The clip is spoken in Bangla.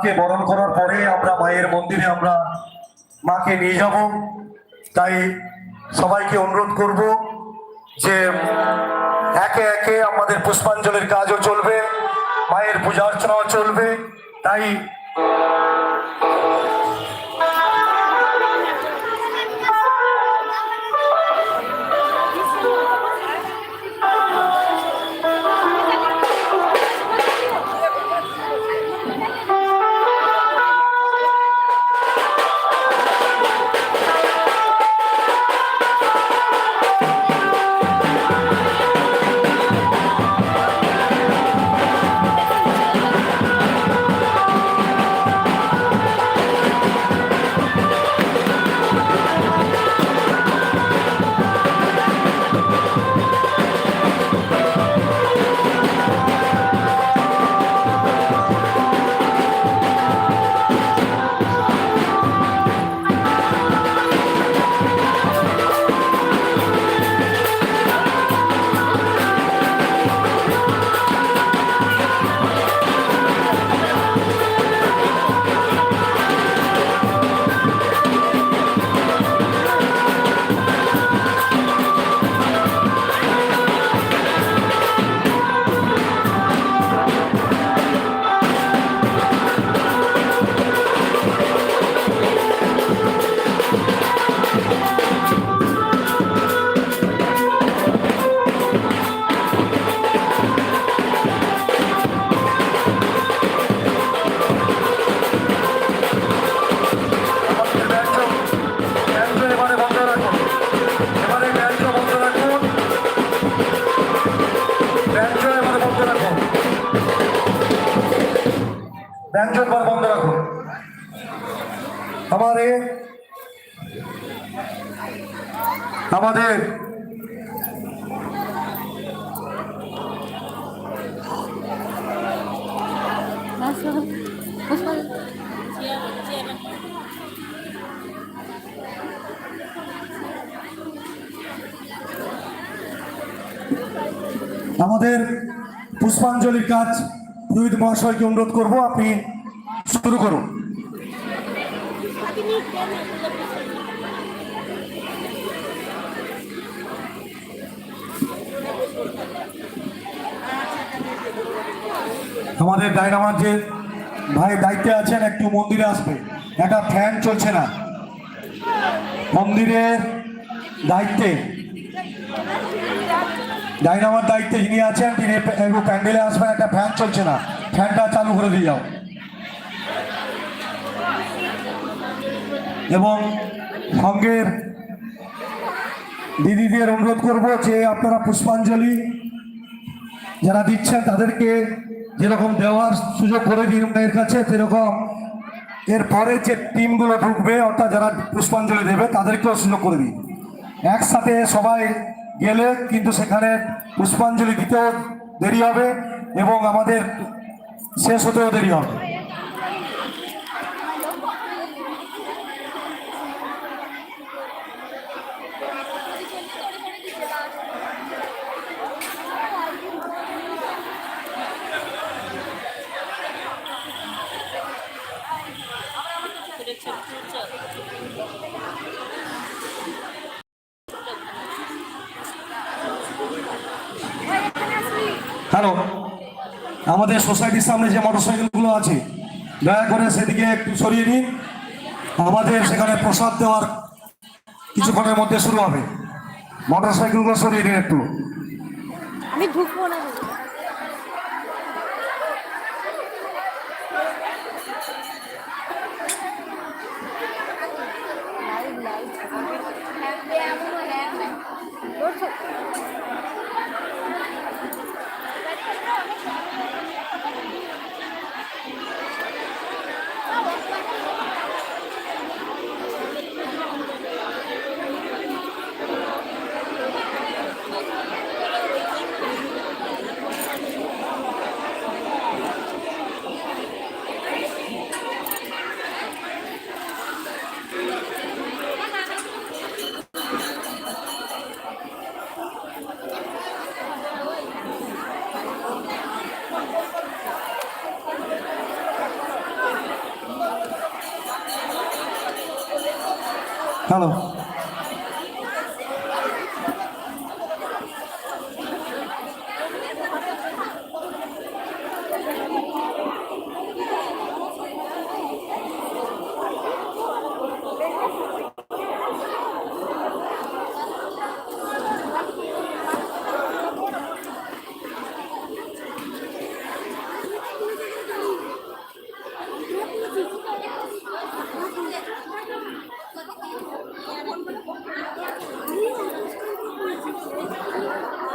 মাকে বরণ করার পরে আমরা মায়ের মন্দিরে আমরা মাকে নিয়ে যাব। তাই সবাইকে অনুরোধ করব যে একে একে আমাদের পুষ্পাঞ্জলির কাজও চলবে, মায়ের পূজা অর্চনাও চলবে। তাই আমাদের আমাদের. আমাদের পুষ্পাঞ্জলির কাজ পুরোহিত মহাশয়কে অনুরোধ করব আপনি শুরু করুন আমাদের ডায়নামার যে ভাই দায়িত্বে আছেন, একটু মন্দিরে আসবে। একটা ফ্যান চলছে না। মন্দিরের দায়িত্বে। ডাইনামার দায়িত্বে, যিনি আছেন, তিনি একটু প্যান্ডেলে আসবেন, একটা ফ্যান চলছে না। ফ্যানটা চালু করে দিয়ে যাও। এবং সঙ্গের দিদিদের অনুরোধ করব যে আপনারা পুষ্পাঞ্জলি যারা দিচ্ছেন তাদেরকে যেরকম দেওয়ার সুযোগ করে দিন এর কাছে, সেরকম এরপরে যে টিমগুলো ঢুকবে, অর্থাৎ যারা পুষ্পাঞ্জলি দেবে, তাদেরকেও সুযোগ করে দিন। একসাথে সবাই গেলে কিন্তু সেখানে পুষ্পাঞ্জলি দিতেও দেরি হবে এবং আমাদের শেষ হতেও দেরি হবে। হ্যালো, আমাদের সোসাইটির সামনে যে মোটরসাইকেলগুলো আছে, দয়া করে সেদিকে একটু সরিয়ে নিন। আমাদের সেখানে প্রসাদ দেওয়ার কিছুক্ষণের মধ্যে শুরু হবে। মোটরসাইকেলগুলো সরিয়ে নিন একটু। আমি ঢুকবো না। Hello。